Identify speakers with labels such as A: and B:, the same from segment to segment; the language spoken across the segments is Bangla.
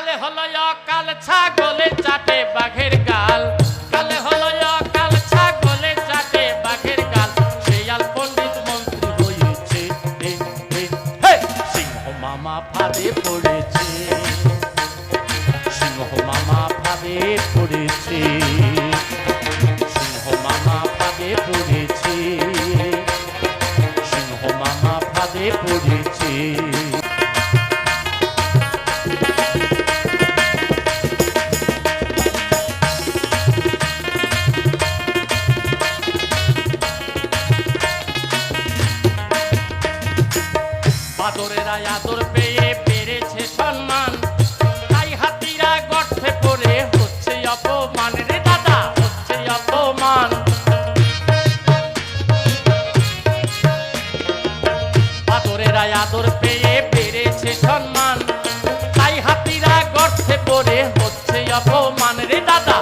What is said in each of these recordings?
A: কালে হলো অকাল ছাগলে চাটে বাঘের গাল। কালে হলো অকাল ছাগলে চাটে বাঘের গাল। শিয়াল পণ্ডিত মন্ত্রী হয়েছে! সিংহ মামা ফাঁদে পড়েছে। সিংহ মামা ফাঁদে পড়েছে। সিংহ মামা ফাঁদে পড়েছে। সিংহ মামা ফাঁদে পড়েছে। বাদরেরা আদর পেয়ে পেরেছে সম্মান। তাই হাতিরা গর্তে পড়ে হচ্ছে অপমান রে দাদা, হচ্ছে অপমান। বাদরেরা আদর পেয়ে পেরেছে সম্মান। তাই হাতিরা গর্তে পড়ে হচ্ছে অপমান রে দাদা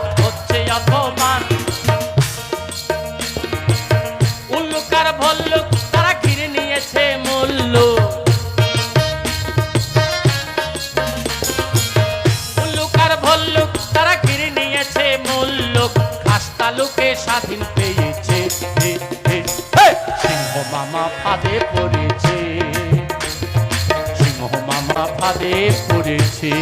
A: খাস্তালুকে স্বাধীন পেয়েছে! সিংহ মামা ফাঁদে পড়েছে। সিংহ মামা ফাঁদে পড়েছে।